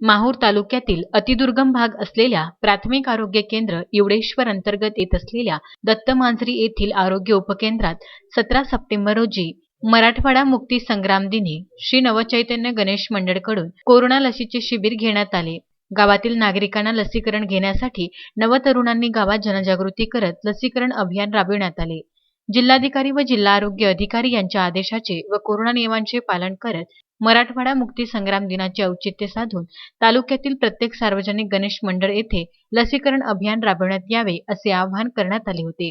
माहूर तालुक्यातील अतिदुर्गम भाग असलेल्या प्राथमिक आरोग्य केंद्र येवडेश्वर अंतर्गत येत असलेल्या दत्त मांजरी येथील आरोग्य उपकेंद्रात सतरा सप्टेंबर रोजी मराठवाडा मुक्ती संग्राम दिनी श्री नवचैतन्य गणेश मंडळकडून कोरोना लसीचे शिबिर घेण्यात आले. गावातील नागरिकांना लसीकरण घेण्यासाठी नवतरुणांनी गावात जनजागृती करत लसीकरण अभियान राबविण्यात आले. जिल्हाधिकारी व जिल्हा आरोग्य अधिकारी यांच्या आदेशाचे व कोरोना नियमांचे पालन करत मराठवाडा मुक्ती संग्राम दिनाचे औचित्य साधून तालुक्यातील प्रत्येक सार्वजनिक गणेश मंडळ येथे लसीकरण अभियान राबविण्यात यावे असे आवाहन करण्यात आले होते.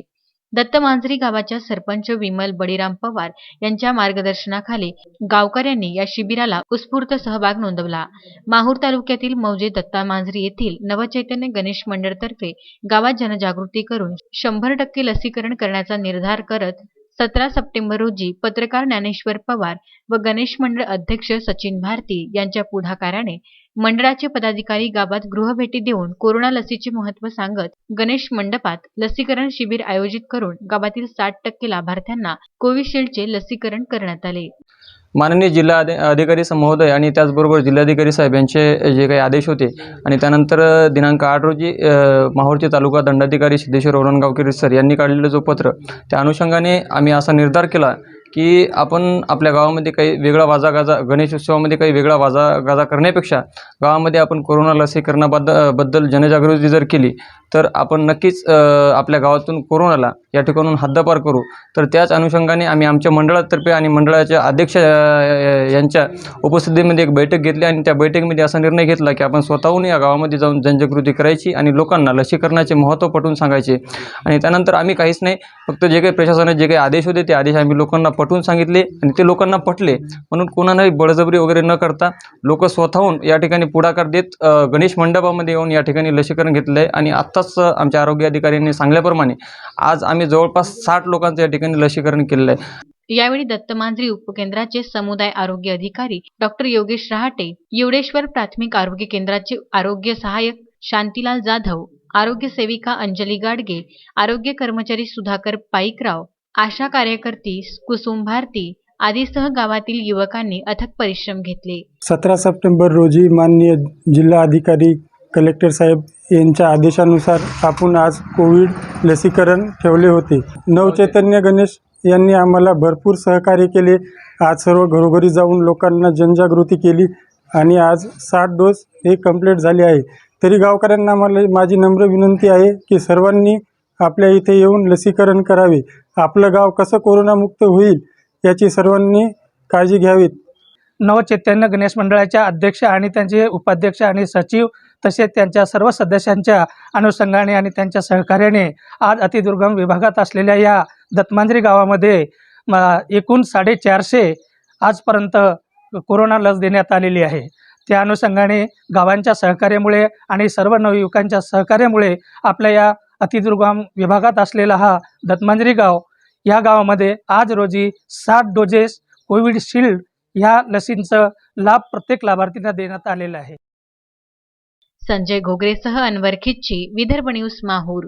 दत्त मांजरी गावाच्या सरपंच विमल बळीराम पवार यांच्या मार्गदर्शनाखाली गावकऱ्यांनी या शिबिराला उत्स्फूर्त सहभाग नोंदवला. माहूर तालुक्यातील मौजे दत्ता मांजरी येथील नवचैतन्य गणेश मंडळतर्फे गावात जनजागृती करून शंभर टक्के लसीकरण करण्याचा निर्धार करत सतरा सप्टेंबर रोजी पत्रकार ज्ञानेश्वर पवार व गणेश मंडळ अध्यक्ष सचिन भारती यांच्या पुढाकाराने मंडळाचे पदाधिकारी गावात गृहभेटी देऊन कोरोना लसीचे महत्त्व सांगत गणेश मंडपात लसीकरण शिबिर आयोजित करून गावातील साठ टक्के लाभार्थ्यांना कोविशिल्डचे लसीकरण करण्यात आले. माननीय जिल्हा अधि अधिकारी महोदय आणि त्याचबरोबर जिल्हाधिकारी साहेब यांचे जे काही आदेश होते आणि त्यानंतर दिनांक आठ रोजी माहूरचे तालुका दंडाधिकारी सिद्धेश्वर औरंगावकर सर यांनी काढलेलं जो पत्र त्या अनुषंगाने आम्ही असा निर्धार केला की आपण आपल्या गावामध्ये काही वेगळा वाजा गाजा गणेश उत्सवामध्ये काही वेगळा वाजा गाजा करण्यापेक्षा गावामध्ये आपण कोरोना लसीकरणाबद्दबद्दल जनजागृती जर केली तर आपण नक्कीच आपल्या गावातून कोरोनाला या ठिकाणून हद्दपार करू. तर त्याच अनुषंगाने आम्ही आमच्या मंडळातर्फे आणि मंडळाच्या अध्यक्ष यांच्या उपस्थितीमध्ये एक बैठक घेतली आणि त्या बैठकीमध्ये असा निर्णय घेतला की आपण स्वतःहून या गावामध्ये जाऊन जनजागृती करायची आणि लोकांना लसीकरणाचे महत्त्व पटवून सांगायचे. आणि त्यानंतर आम्ही काहीच नाही फक्त जे काही प्रशासनाचे जे काही आदेश होते ते आदेश आम्ही लोकांना पटवून सांगितले आणि ते लोकांना पटले. म्हणून कोणालाही बळजबरी वगैरे न करता लोक स्वतःहून या ठिकाणी पुढाकार देत गणेश मंडपामध्ये येऊन या ठिकाणी लसीकरण घेतलं आहे आणि आत्ताच आमच्या आरोग्य अधिकाऱ्यांनी सांगल्याप्रमाणे आज आम्ही जवळपास साठ लोकांचं या ठिकाणी लसीकरण केलेलं आहे यावेळी दत्तमांजरी उपकेंद्राचे समुदाय आरोग्य अधिकारी डॉक्टर योगेश रहाटे येवडेश्वर प्राथमिक आरोग्य केंद्राचे आरोग्य सहाय्यक शांतीलाल जाधव आरोग्य सेविका अंजली गाडगे आरोग्य कर्मचारी सुधाकर पाईकराव आशा कार्यकर्ती कुसुम भारती आदीसह गावातील युवकांनी अथक परिश्रम घेतले. सतरा सप्टेंबर रोजी माननीय जिल्हा अधिकारी कलेक्टर साहेब यांच्या आदेशानुसार आपण आज कोविड लसीकरण ठेवले होते. नवचैतन्य गणेश यांनी आम्हाला भरपूर सहकार्य केले. आज सर्व घरोघरी जाऊन लोकांना जनजागृती केली आणि आज साठ डोस हे कंप्लीट झाले आहे. तरी गावकऱ्यांना मला माझी नम्र विनंती आहे की सर्वांनी आपल्या इथे येऊन लसीकरण करावे. आपलं गाव कसं कोरोनामुक्त होईल याची सर्वांनी काळजी घ्यावी. नवचैतन्य गणेश मंडळाच्या अध्यक्ष आणि त्यांचे उपाध्यक्ष आणि सचिव तसेच त्यांच्या सर्व सदस्यांच्या अनुषंगाने आणि त्यांच्या सहकार्याने आज अतिदुर्गम विभागात असलेल्या या दत्मांजरी गावामध्ये एकूण साडेचारशे आजपर्यंत कोरोना लस देण्यात आलेली आहे. त्या अनुषंगाने गावांच्या सहकार्यामुळे आणि सर्व नवयुवकांच्या सहकार्यामुळे आपल्या या अतिदुर्गम विभागात असलेला हा दत्मांजरी गाव या गावामध्ये आज रोजी सात डोजेस कोविडशिल्ड ह्या लसींचं लाभ प्रत्येक लाभार्थींना देण्यात आलेला आहे. संजय घोगरेसह अनवर खिच्ची विदर्भ न्यूज माहूर.